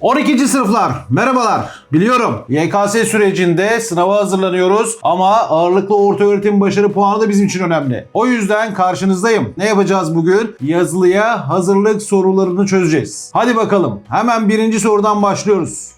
12. sınıflar merhabalar. Biliyorum YKS sürecinde sınava hazırlanıyoruz ama ağırlıklı orta öğretim başarı puanı da bizim için önemli. O yüzden karşınızdayım. Ne yapacağız bugün? Yazılıya hazırlık sorularını çözeceğiz. Hadi bakalım. Hemen birinci sorudan başlıyoruz.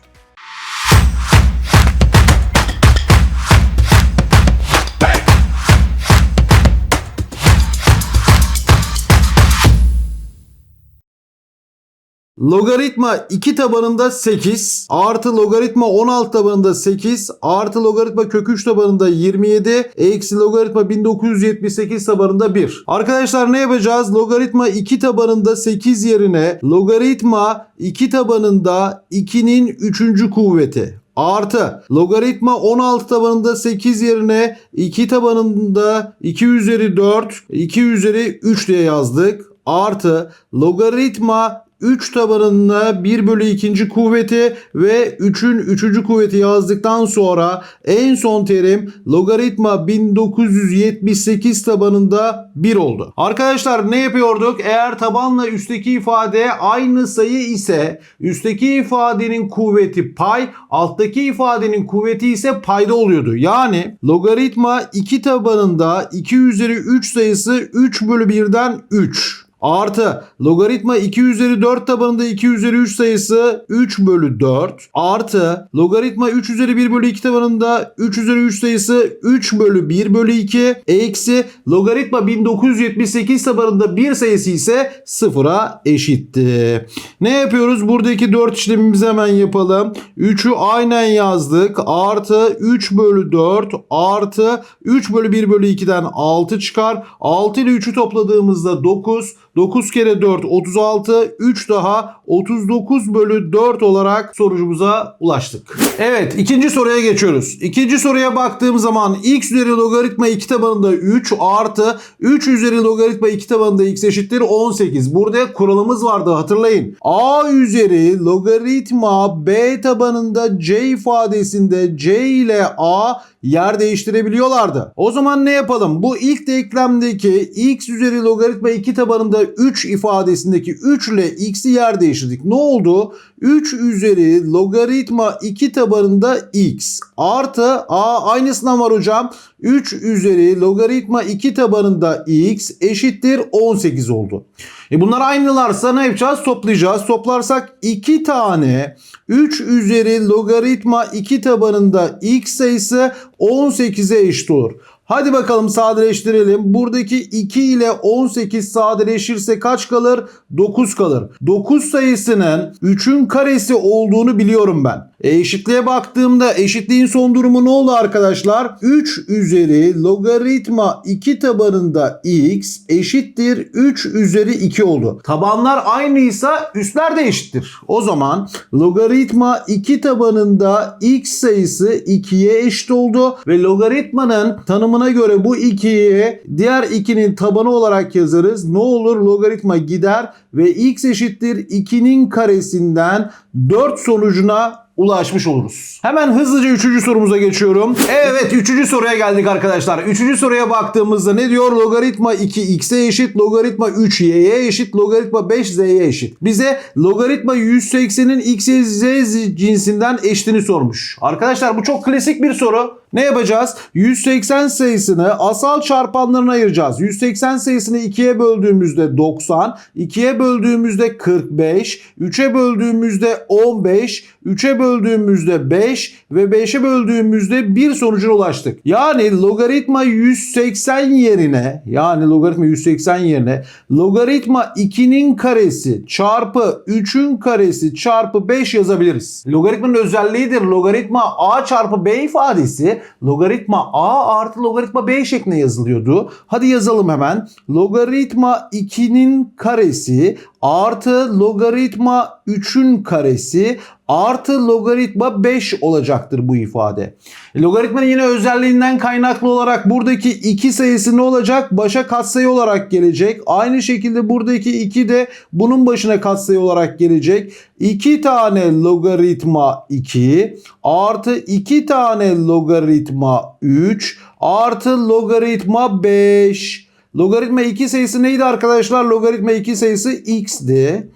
Logaritma 2 tabanında 8 artı logaritma 16 tabanında 8 artı logaritma kök 3 tabanında 27 eksi logaritma 1978 tabanında 1. Arkadaşlar ne yapacağız? Logaritma 2 tabanında 8 yerine logaritma 2 tabanında 2'nin 3. kuvveti artı logaritma 16 tabanında 8 yerine 2 tabanında 2 üzeri 4 2 üzeri 3 diye yazdık artı logaritma 3 tabanında 1 bölü 2. kuvveti ve 3'ün 3. kuvveti yazdıktan sonra en son terim logaritma 1978 tabanında 1 oldu. Arkadaşlar ne yapıyorduk? Eğer tabanla üstteki ifade aynı sayı ise üstteki ifadenin kuvveti pay, alttaki ifadenin kuvveti ise payda oluyordu. Yani logaritma 2 tabanında 2 üzeri 3 sayısı 3 bölü 1'den 3. Artı logaritma 2 üzeri 4 tabanında 2 üzeri 3 sayısı 3 bölü 4. Artı logaritma 3 üzeri 1 bölü 2 tabanında 3 üzeri 3 sayısı 3 bölü 1 bölü 2. Eksi logaritma 1978 tabanında 1 sayısı ise 0'a eşitti. Ne yapıyoruz? Buradaki 4 işlemimizi hemen yapalım. 3'ü aynen yazdık. Artı 3 bölü 4 artı 3 bölü 1 bölü 2'den 6 çıkar. 6 ile 3'ü topladığımızda 9. 9 kere 4 36. 3 daha 39 bölü 4 olarak sonucumuza ulaştık. Evet ikinci soruya geçiyoruz. İkinci soruya baktığım zaman x üzeri logaritma 2 tabanında 3 artı 3 üzeri logaritma 2 tabanında x eşittir 18. Burada kuralımız vardı hatırlayın. a üzeri logaritma b tabanında c ifadesinde c ile a yer değiştirebiliyorlardı. O zaman ne yapalım? Bu ilk denklemdeki x üzeri logaritma 2 tabanında 3 ifadesindeki 3 ile x'i yer değiştirdik. Ne oldu? 3 üzeri logaritma 2 tabanında x artı a aynısından var hocam. 3 üzeri logaritma 2 tabanında x eşittir 18 oldu. E bunlar aynılarsa ne yapacağız? Toplayacağız. Toplarsak 2 tane 3 üzeri logaritma 2 tabanında x sayısı 18'e eşit olur. Hadi bakalım sadeleştirelim. Buradaki 2 ile 18 sadeleşirse kaç kalır? 9 kalır. 9 sayısının 3'ün karesi olduğunu biliyorum ben. E eşitliğe baktığımda eşitliğin son durumu ne oldu arkadaşlar? 3 üzeri logaritma 2 tabanında x eşittir 3 üzeri 2 oldu. Tabanlar aynıysa üstler de eşittir. O zaman logaritma 2 tabanında x sayısı 2'ye eşit oldu ve logaritmanın tanımına göre bu 2'yi diğer 2'nin tabanı olarak yazarız. Ne olur logaritma gider ve x eşittir 2'nin karesinden 4 sonucuna ulaşmış oluruz. Hemen hızlıca 3. sorumuza geçiyorum. Evet 3. soruya geldik arkadaşlar. 3. soruya baktığımızda ne diyor? Logaritma 2 x'e eşit, logaritma 3 y'ye eşit, logaritma 5 z'ye eşit. Bize logaritma 180'in x, y, z cinsinden eşitini sormuş. Arkadaşlar bu çok klasik bir soru. Ne yapacağız? 180 sayısını asal çarpanlarına ayıracağız. 180 sayısını 2'ye böldüğümüzde 90, 2'ye böldüğümüzde 45, 3'e böldüğümüzde 15, 3'e böldüğümüzde 5 ve 5'e böldüğümüzde 1 sonucuna ulaştık. Yani logaritma 180 yerine yani logaritma 180 yerine logaritma 2'nin karesi çarpı 3'ün karesi çarpı 5 yazabiliriz. Logaritmanın özelliğidir. Logaritma a çarpı b ifadesi logaritma a artı logaritma b şeklinde yazılıyordu. Hadi yazalım hemen. Logaritma 2'nin karesi artı logaritma 3'ün karesi artı logaritma 5 olacaktır bu ifade. Logaritmanın yine özelliğinden kaynaklı olarak buradaki 2 sayısı ne olacak? Başa katsayı olarak gelecek. Aynı şekilde buradaki 2 de bunun başına katsayı olarak gelecek. 2 tane logaritma 2 artı 2 tane logaritma 3 artı logaritma 5. Logaritma 2 sayısı neydi arkadaşlar? Logaritma 2 sayısı x'di.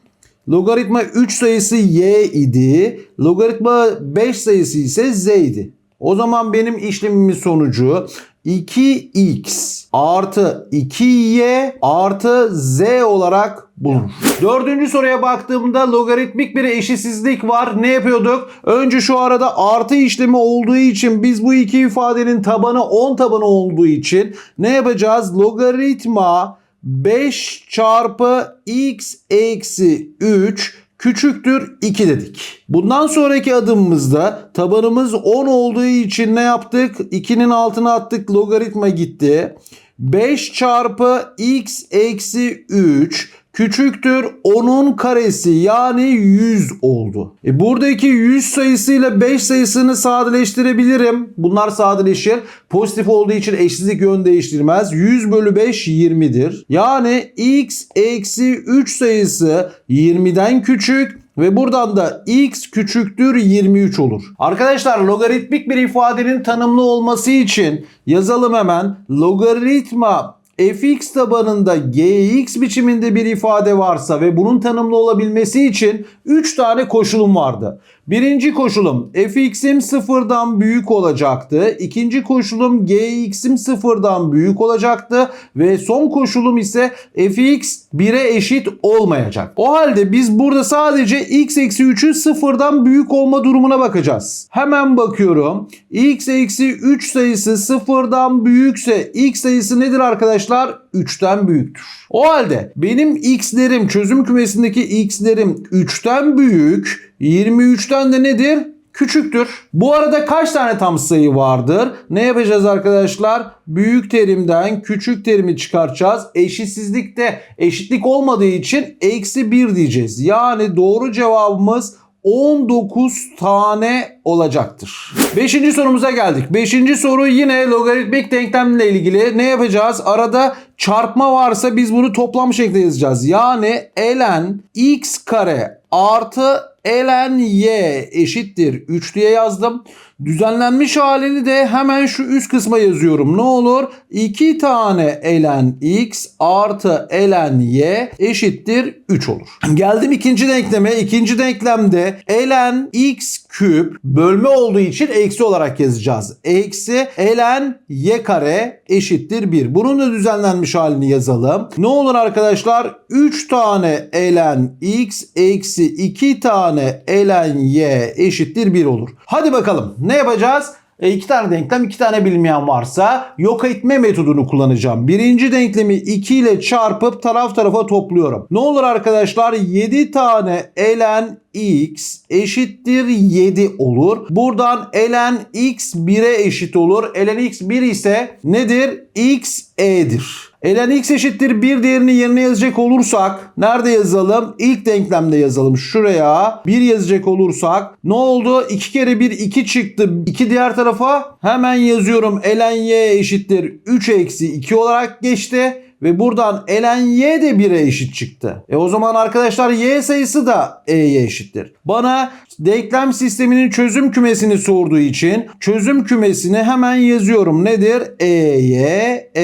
Logaritma 3 sayısı y idi. Logaritma 5 sayısı ise z idi. O zaman benim işlemimin sonucu 2x artı 2y artı z olarak bulunur. Dördüncü soruya baktığımda logaritmik bir eşitsizlik var. Ne yapıyorduk? Önce şu arada artı işlemi olduğu için biz bu iki ifadenin tabanı 10 tabanı olduğu için ne yapacağız? Logaritma 5 çarpı x eksi 3 küçüktür 2 dedik. Bundan sonraki adımımızda tabanımız 10 olduğu için ne yaptık? 2'nin altına attık logaritma gitti. 5 çarpı x eksi 3 küçüktür 10'un karesi yani 100 oldu. E buradaki 100 sayısıyla 5 sayısını sadeleştirebilirim. Bunlar sadeleşir. Pozitif olduğu için eşitlik yön değiştirmez. 100 bölü 5 20'dir. Yani x eksi 3 sayısı 20'den küçük ve buradan da x küçüktür 23 olur. Arkadaşlar logaritmik bir ifadenin tanımlı olması için yazalım hemen. Logaritma fx tabanında gx biçiminde bir ifade varsa ve bunun tanımlı olabilmesi için 3 tane koşulum vardı. Birinci koşulum fx'im sıfırdan büyük olacaktı. İkinci koşulum gx'im sıfırdan büyük olacaktı. Ve son koşulum ise fx 1'e eşit olmayacak. O halde biz burada sadece x eksi 3'ün sıfırdan büyük olma durumuna bakacağız. Hemen bakıyorum. x eksi 3 sayısı sıfırdan büyükse x sayısı nedir arkadaşlar? 3'ten büyüktür. O halde benim x'lerim çözüm kümesindeki x'lerim 3'ten büyük 23'ten de nedir? Küçüktür. Bu arada kaç tane tam sayı vardır? Ne yapacağız arkadaşlar? Büyük terimden küçük terimi çıkartacağız. Eşitsizlikte eşitlik olmadığı için eksi 1 diyeceğiz. Yani doğru cevabımız 19 tane olacaktır. Beşinci sorumuza geldik. Beşinci soru yine logaritmik denklemle ilgili. Ne yapacağız? Arada çarpma varsa biz bunu toplam şeklinde yazacağız. Yani ln x kare artı ln y eşittir 3 diye yazdım. Düzenlenmiş halini de hemen şu üst kısma yazıyorum. Ne olur? 2 tane ln x artı ln y eşittir 3 olur. Geldim ikinci denkleme. İkinci denklemde ln x küp bölme olduğu için eksi olarak yazacağız. Eksi ln y kare eşittir 1. Bunun da düzenlenmiş halini yazalım. Ne olur arkadaşlar? 3 tane ln x eksi 2 tane ln y eşittir 1 olur. Hadi bakalım ne yapacağız? E, iki tane denklem, iki tane bilmeyen varsa yok etme metodunu kullanacağım. Birinci denklemi 2 ile çarpıp taraf tarafa topluyorum. Ne olur arkadaşlar? 7 tane ln x eşittir 7 olur. Buradan ln x 1'e eşit olur. ln x 1 ise nedir? x e'dir. ln x eşittir 1 değerini yerine yazacak olursak nerede yazalım? İlk denklemde yazalım. Şuraya 1 yazacak olursak ne oldu? 2 kere 1 2 çıktı. 2 diğer tarafa hemen yazıyorum. ln y eşittir 3 eksi 2 olarak geçti. Ve buradan ln y de 1'e eşit çıktı. E o zaman arkadaşlar y sayısı da e'ye eşittir. Bana denklem sisteminin çözüm kümesini sorduğu için çözüm kümesini hemen yazıyorum. Nedir? e'ye e.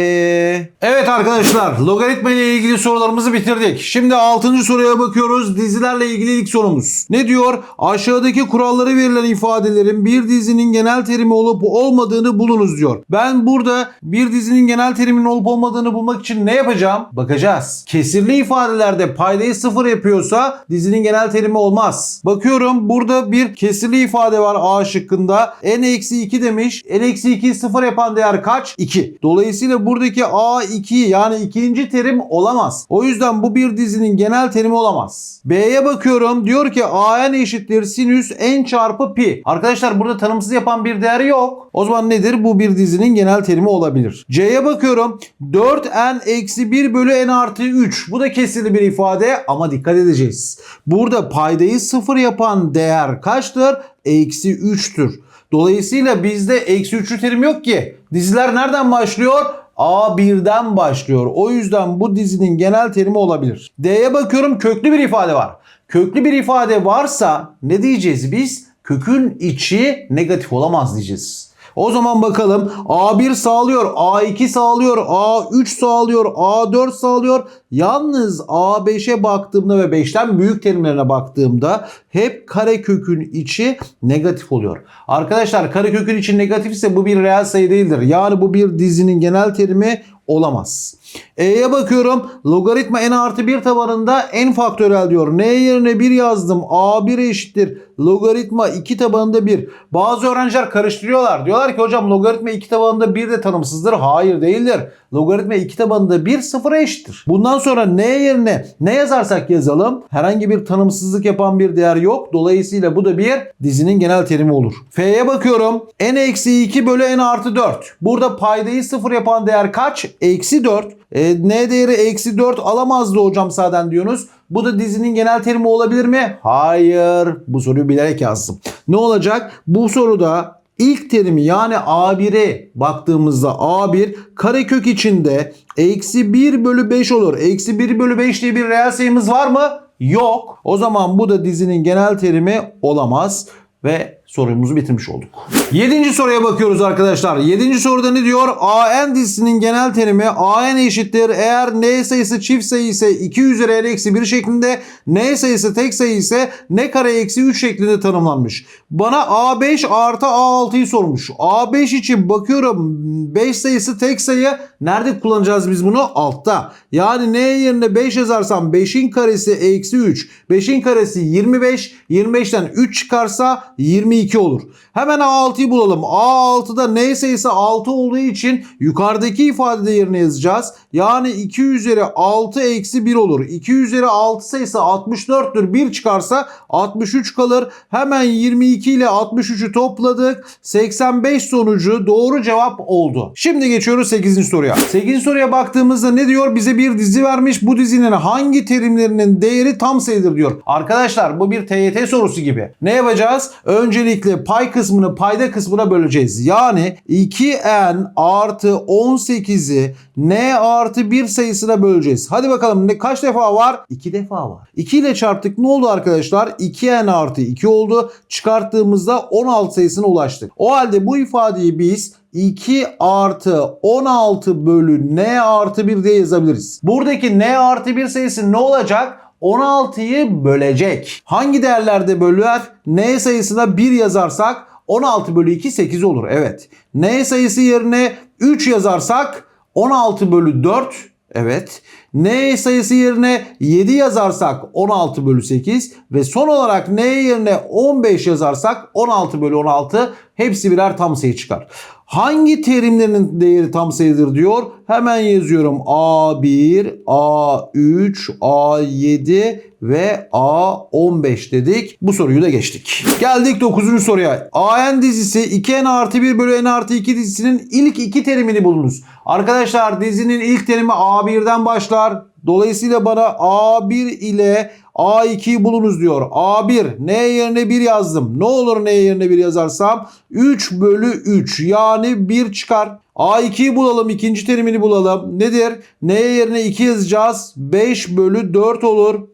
Evet arkadaşlar logaritma ile ilgili sorularımızı bitirdik. Şimdi 6. soruya bakıyoruz. Dizilerle ilgili ilk sorumuz. Ne diyor? Aşağıdaki kuralları verilen ifadelerin bir dizinin genel terimi olup olmadığını bulunuz diyor. Ben burada bir dizinin genel teriminin olup olmadığını bulmak için ne yapacağım? Bakacağız. Kesirli ifadelerde paydayı sıfır yapıyorsa dizinin genel terimi olmaz. Bakıyorum burada bir kesirli ifade var A şıkkında. n-2 demiş. n-2'yi sıfır yapan değer kaç? 2. Dolayısıyla buradaki A2 yani ikinci terim olamaz. O yüzden bu bir dizinin genel terimi olamaz. B'ye bakıyorum. Diyor ki an eşittir sinüs n çarpı pi. Arkadaşlar burada tanımsız yapan bir değer yok. O zaman nedir? Bu bir dizinin genel terimi olabilir. C'ye bakıyorum. 4n eksi 1 bölü n artı 3. Bu da kesirli bir ifade ama dikkat edeceğiz. Burada paydayı sıfır yapan değer kaçtır? Eksi 3'tür. Dolayısıyla bizde eksi 3'lü terim yok ki. Diziler nereden başlıyor? A1'den başlıyor. O yüzden bu dizinin genel terimi olabilir. D'ye bakıyorum köklü bir ifade var. Köklü bir ifade varsa ne diyeceğiz biz? Kökün içi negatif olamaz diyeceğiz. O zaman bakalım A1 sağlıyor, A2 sağlıyor, A3 sağlıyor, A4 sağlıyor. Yalnız A5'e baktığımda ve 5'ten büyük terimlerine baktığımda hep karekökün içi negatif oluyor. Arkadaşlar karekökün içi negatif ise bu bir reel sayı değildir. Yani bu bir dizinin genel terimi olamaz. E'ye bakıyorum. Logaritma n artı 1 tabanında n faktörel diyor. N yerine 1 yazdım. A1 eşittir. Logaritma 2 tabanında 1. Bazı öğrenciler karıştırıyorlar. Diyorlar ki hocam logaritma 2 tabanında 1 de tanımsızdır. Hayır değildir. Logaritma 2 tabanında 1 sıfıra eşittir. Bundan sonra n yerine ne yazarsak yazalım herhangi bir tanımsızlık yapan bir değer yok. Dolayısıyla bu da bir dizinin genel terimi olur. F'ye bakıyorum. n eksi 2 bölü n artı 4. Burada paydayı sıfır yapan değer kaç? Eksi 4. E, n değeri eksi 4 alamazdı hocam zaten diyorsunuz. Bu da dizinin genel terimi olabilir mi? Hayır. Bu soruyu bilerek yazdım. Ne olacak? Bu soruda ilk terimi yani A1'e baktığımızda A1 karekök içinde eksi 1 bölü 5 olur. Eksi 1 bölü 5 diye bir reel sayımız var mı? Yok. O zaman bu da dizinin genel terimi olamaz ve sorumuzu bitirmiş olduk. Yedinci soruya bakıyoruz arkadaşlar. Yedinci soruda ne diyor? AN dizisinin genel terimi AN eşittir. Eğer N sayısı çift sayı ise 2 üzeri N eksi 1 şeklinde N sayısı tek sayı ise N kare eksi 3 şeklinde tanımlanmış. Bana A5 artı A6'yı sormuş. A5 için bakıyorum 5 sayısı tek sayı. Nerede kullanacağız biz bunu? Altta. Yani N yerine 5 yazarsam 5'in karesi eksi 3. 5'in karesi 25. 25'ten 3 çıkarsa 22 olur. Hemen A6'yı bulalım. A6'da N sayısı 6 olduğu için yukarıdaki ifadede yerine yazacağız. Yani 2 üzeri 6 eksi 1 olur. 2 üzeri 6 sayısı 64'tür. 1 çıkarsa 63 kalır. Hemen 22 ile 63'ü topladık. 85 sonucu doğru cevap oldu. Şimdi geçiyoruz 8. soruya. 8. soruya baktığımızda ne diyor? Bize bir dizi vermiş. Bu dizinin hangi terimlerinin değeri tam sayıdır diyor. Arkadaşlar bu bir TYT sorusu gibi. Ne yapacağız? Öncelikle pay kısmını payda kısmına böleceğiz. Yani 2n artı 18'i n artı 1 sayısına böleceğiz. Hadi bakalım ne kaç defa var? 2 defa var. 2 ile çarptık ne oldu arkadaşlar? 2n artı 2 oldu. Çıkarttığımızda 16 sayısına ulaştık. O halde bu ifadeyi biz 2 artı 16 bölü n artı 1 diye yazabiliriz. Buradaki n artı 1 sayısı ne olacak? 16'yı bölecek. Hangi değerlerde bölüyor? N sayısına 1 yazarsak 16 bölü 2 8 olur. Evet. N sayısı yerine 3 yazarsak 16 bölü 4 Evet. N sayısı yerine 7 yazarsak 16 bölü 8 ve son olarak N yerine 15 yazarsak 16 bölü 16 hepsi birer tam sayı çıkar. Hangi terimlerin değeri tam sayıdır diyor. Hemen yazıyorum. A1, A3, A7 ve A15 dedik. Bu soruyu da geçtik. Geldik 9. soruya. AN dizisi 2N artı 1 bölü N artı 2 dizisinin ilk iki terimini bulunuz. Arkadaşlar dizinin ilk terimi A1'den başlar. Dolayısıyla bana A1 ile A2'yi bulunuz diyor. A1 N yerine 1 yazdım. Ne olur N yerine 1 yazarsam 3 bölü 3 yani 1 çıkar. A2'yi bulalım. ikinci terimini bulalım. Nedir? N yerine 2 yazacağız. 5 bölü 4 olur.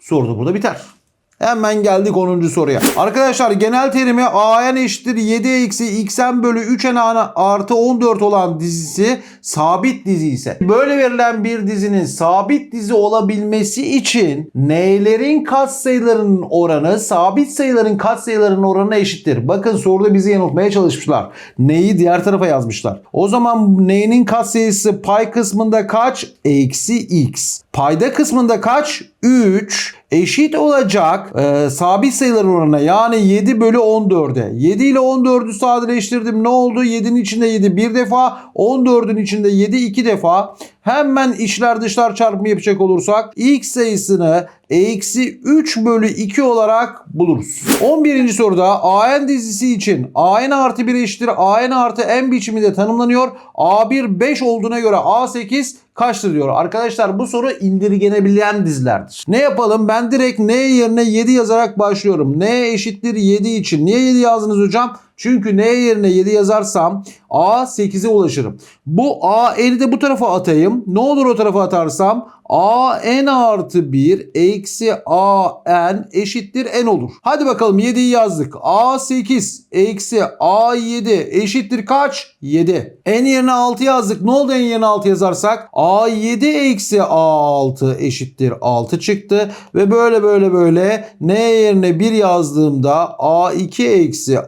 Soru da burada biter. Hemen geldik 10. soruya. Arkadaşlar genel terimi AN eşittir 7 eksi xn bölü 3n artı 14 olan dizisi sabit dizi ise böyle verilen bir dizinin sabit dizi olabilmesi için n'lerin katsayılarının oranı sabit sayıların katsayılarının oranına eşittir. Bakın soruda bizi yanıltmaya çalışmışlar. N'yi diğer tarafa yazmışlar. O zaman n'nin katsayısı pay kısmında kaç? Eksi x. Payda kısmında kaç? 3 eşit olacak e, sabit sayıların oranına yani 7 bölü 14'e. 7 ile 14'ü sadeleştirdim. Ne oldu? 7'nin içinde 7 bir defa. 14'ün içinde 7 iki defa. Hemen içler dışlar çarpımı yapacak olursak x sayısını eksi 3 bölü 2 olarak buluruz. 11. soruda AN dizisi için AN artı 1 eşittir AN artı n biçiminde tanımlanıyor. A1 5 olduğuna göre A8 kaçtır diyor. Arkadaşlar bu soru indirgenebilen dizilerdir. Ne yapalım? Ben direkt n yerine 7 yazarak başlıyorum. n eşittir 7 için. Niye 7 yazdınız hocam? Çünkü n yerine 7 yazarsam a 8'e ulaşırım. Bu a n'i de bu tarafa atayım. Ne olur o tarafa atarsam a n artı 1 eksi a n eşittir n olur. Hadi bakalım 7'yi yazdık. a 8 eksi a 7 eşittir kaç? 7. n yerine 6 yazdık. Ne oldu n yerine 6 yazarsak? a 7 eksi a 6 eşittir 6 çıktı. Ve böyle böyle böyle n yerine 1 yazdığımda a2 eksi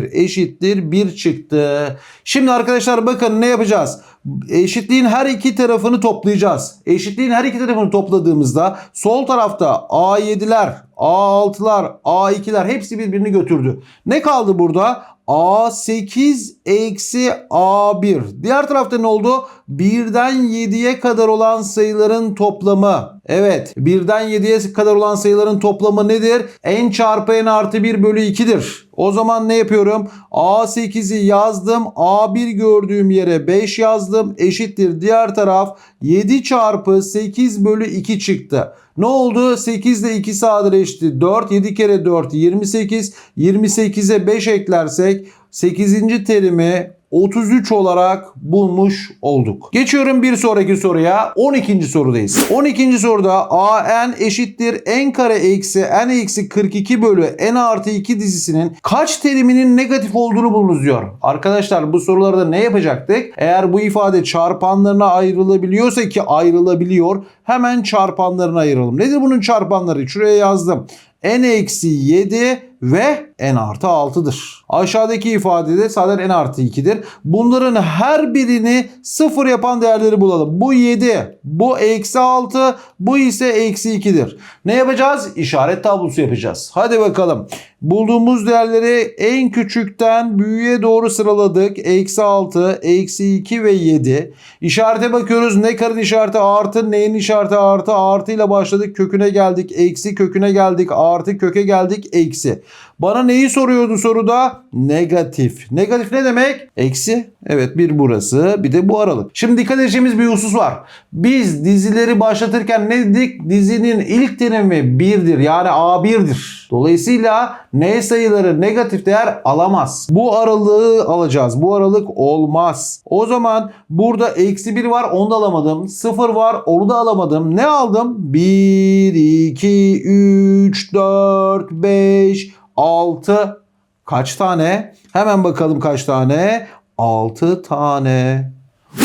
a1 eşittir 1 çıktı. Şimdi arkadaşlar bakın ne yapacağız? Eşitliğin her iki tarafını toplayacağız. Eşitliğin her iki tarafını topladığımızda sol tarafta A7'ler, A6'lar, A2'ler hepsi birbirini götürdü. Ne kaldı burada? A8 eksi A1. Diğer tarafta ne oldu? 1'den 7'ye kadar olan sayıların toplamı. Evet 1'den 7'ye kadar olan sayıların toplamı nedir? n çarpı n artı 1 bölü 2'dir. O zaman ne yapıyorum? A8'i yazdım. A1 gördüğüm yere 5 yazdım. Eşittir. Diğer taraf 7 çarpı 8 bölü 2 çıktı. Ne oldu? 8 ile 2 sadeleşti. 4. 7 kere 4 28. 28'e 5 eklersek 8. terimi 33 olarak bulmuş olduk. Geçiyorum bir sonraki soruya. 12. sorudayız. 12. soruda an eşittir n kare eksi n eksi 42 bölü n artı 2 dizisinin kaç teriminin negatif olduğunu bulunuz diyor. Arkadaşlar bu sorularda ne yapacaktık? Eğer bu ifade çarpanlarına ayrılabiliyorsa ki ayrılabiliyor hemen çarpanlarına ayıralım. Nedir bunun çarpanları? Şuraya yazdım n eksi 7 ve n artı 6'dır. Aşağıdaki ifadede sadece n artı 2'dir. Bunların her birini sıfır yapan değerleri bulalım. Bu 7, bu eksi 6, bu ise eksi 2'dir. Ne yapacağız? İşaret tablosu yapacağız. Hadi bakalım. Bulduğumuz değerleri en küçükten büyüğe doğru sıraladık. Eksi 6, eksi 2 ve 7. İşarete bakıyoruz. Ne karın işareti artı, neyin işareti artı. Artı ile başladık. Köküne geldik. Eksi köküne geldik. Artı köke geldik. Eksi. Bana neyi soruyordu soruda? Negatif. Negatif ne demek? Eksi. Evet bir burası bir de bu aralık. Şimdi dikkat edeceğimiz bir husus var. Biz dizileri başlatırken ne dedik? Dizinin ilk terimi 1'dir. Yani A1'dir. Dolayısıyla n sayıları negatif değer alamaz. Bu aralığı alacağız. Bu aralık olmaz. O zaman burada eksi 1 var onu da alamadım. 0 var onu da alamadım. Ne aldım? 1, 2, 3, 4, 5, 6 kaç tane? Hemen bakalım kaç tane? 6 tane.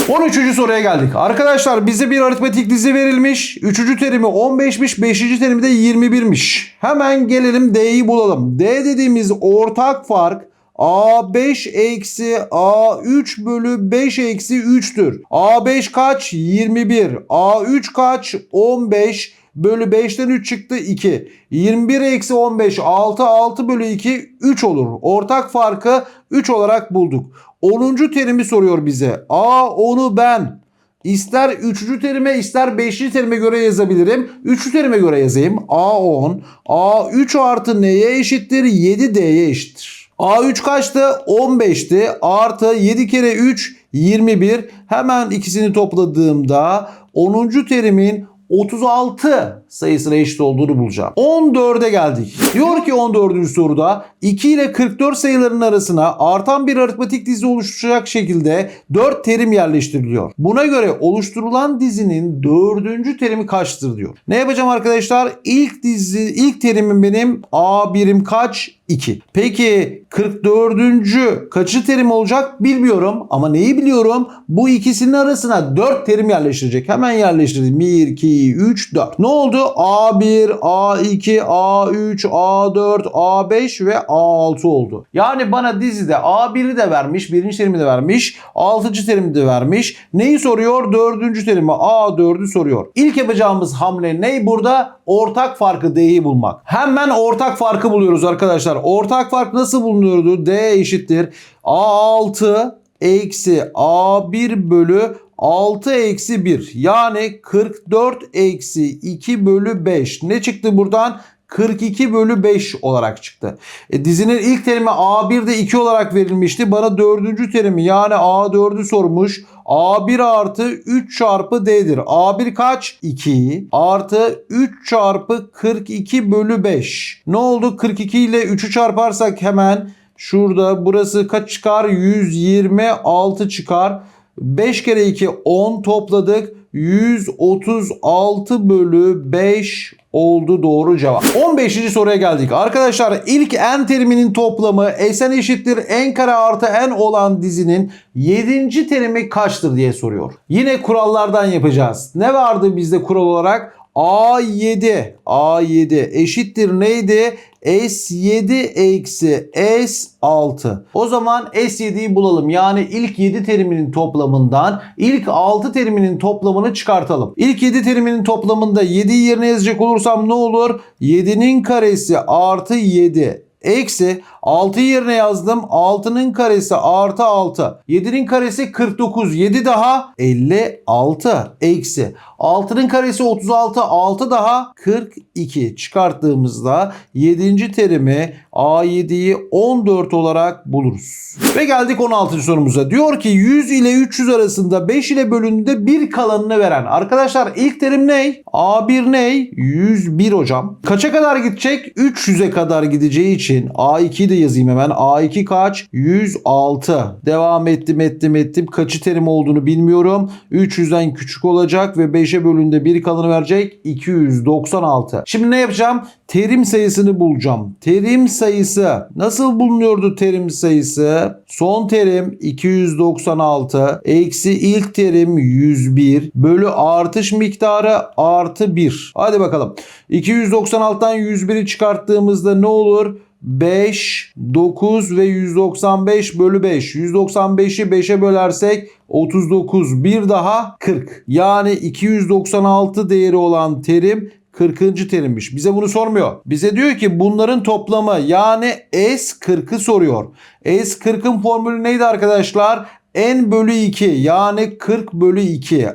13. soruya geldik. Arkadaşlar bize bir aritmetik dizi verilmiş. 3. terimi 15'miş, 5. terimi de 21'miş. Hemen gelelim D'yi bulalım. D dediğimiz ortak fark A5 eksi A3 bölü 5 eksi 3'tür. A5 kaç? 21. A3 kaç? 15 bölü 5'ten 3 çıktı 2. 21 eksi 15 6 6 bölü 2 3 olur. Ortak farkı 3 olarak bulduk. 10. terimi soruyor bize. A onu ben İster 3. terime ister 5. terime göre yazabilirim. 3. terime göre yazayım. A10. A3 artı neye eşittir? 7D'ye eşittir. A3 kaçtı? 15'ti. Artı 7 kere 3 21. Hemen ikisini topladığımda 10. terimin 36 sayısına eşit olduğunu bulacağım. 14'e geldik. Diyor ki 14. soruda 2 ile 44 sayılarının arasına artan bir aritmetik dizi oluşturacak şekilde 4 terim yerleştiriliyor. Buna göre oluşturulan dizinin 4. terimi kaçtır diyor. Ne yapacağım arkadaşlar? İlk dizi, ilk terimim benim A birim kaç? 2. Peki 44. kaçı terim olacak bilmiyorum ama neyi biliyorum? Bu ikisinin arasına 4 terim yerleştirecek. Hemen yerleştirdim. 1, 2, 3, 4. Ne oldu? A1, A2, A3, A4, A5 ve A6 oldu. Yani bana dizide A1'i de vermiş, birinci terimi de vermiş, 6. terimi de vermiş. Neyi soruyor? 4. terimi A4'ü soruyor. İlk yapacağımız hamle ne burada? Ortak farkı D'yi bulmak. Hemen ortak farkı buluyoruz arkadaşlar. Ortak fark nasıl bulunuyordu? D eşittir. A6 eksi A1 bölü 6 eksi 1 yani 44 eksi 2 bölü 5 ne çıktı buradan 42 bölü 5 olarak çıktı. E, dizinin ilk terimi A1'de 2 olarak verilmişti. Bana dördüncü terimi yani A4'ü sormuş. A1 artı 3 çarpı D'dir. A1 kaç? 2 artı 3 çarpı 42 bölü 5. Ne oldu? 42 ile 3'ü çarparsak hemen Şurada burası kaç çıkar? 126 çıkar. 5 kere 2 10 topladık. 136 bölü 5 oldu doğru cevap. 15. soruya geldik. Arkadaşlar ilk n teriminin toplamı Sn eşittir n kare artı n olan dizinin 7. terimi kaçtır diye soruyor. Yine kurallardan yapacağız. Ne vardı bizde kural olarak? A7 A7 eşittir neydi? S7 eksi S6. O zaman S7'yi bulalım. Yani ilk 7 teriminin toplamından ilk 6 teriminin toplamını çıkartalım. İlk 7 teriminin toplamında 7'yi yerine yazacak olursam ne olur? 7'nin karesi artı 7 Eksi 6'yı yerine yazdım. 6'nın karesi artı 6. 7'nin karesi 49. 7 daha 56. Eksi 6'nın karesi 36. 6 daha 42. Çıkarttığımızda 7. terimi A7'yi 14 olarak buluruz. Ve geldik 16. sorumuza. Diyor ki 100 ile 300 arasında 5 ile bölündüğünde bir kalanını veren. Arkadaşlar ilk terim ne? A1 ne? 101 hocam. Kaça kadar gidecek? 300'e kadar gideceği için A2'yi de yazayım hemen. A2 kaç? 106. Devam ettim ettim ettim. Kaçı terim olduğunu bilmiyorum. 300'den küçük olacak ve 5'e bölünde bir kalanı verecek. 296. Şimdi ne yapacağım? Terim sayısını bulacağım. Terim sayısı nasıl bulunuyordu terim sayısı? Son terim 296 eksi ilk terim 101 bölü artış miktarı artı 1. Hadi bakalım. 296'dan 101'i çıkarttığımızda ne olur? 5, 9 ve 195 bölü 5. 195'i 5'e bölersek 39. Bir daha 40. Yani 296 değeri olan terim 40. terimmiş. Bize bunu sormuyor. Bize diyor ki bunların toplamı yani S40'ı soruyor. S40'ın formülü neydi arkadaşlar? N bölü 2 yani 40 bölü 2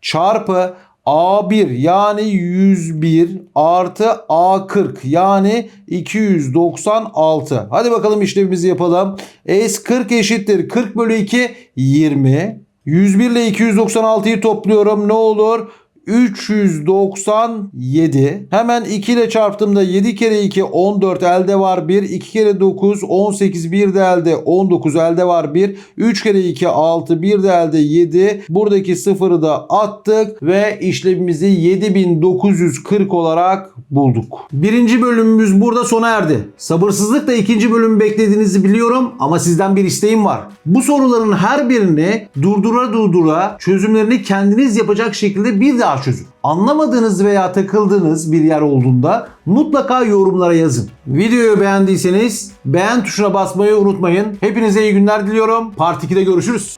çarpı A1 yani 101 artı A40 yani 296. Hadi bakalım işlemimizi yapalım. S40 eşittir 40 bölü 2 20. 101 ile 296'yı topluyorum ne olur? 397. Hemen 2 ile çarptığımda 7 kere 2 14 elde var 1. 2 kere 9 18 bir de elde 19 elde var 1. 3 kere 2 6 bir de elde 7. Buradaki sıfırı da attık ve işlemimizi 7940 olarak bulduk. Birinci bölümümüz burada sona erdi. Sabırsızlıkla ikinci bölümü beklediğinizi biliyorum ama sizden bir isteğim var. Bu soruların her birini durdura durdura çözümlerini kendiniz yapacak şekilde bir daha çözün. Anlamadığınız veya takıldığınız bir yer olduğunda mutlaka yorumlara yazın. Videoyu beğendiyseniz beğen tuşuna basmayı unutmayın. Hepinize iyi günler diliyorum. Part 2'de görüşürüz.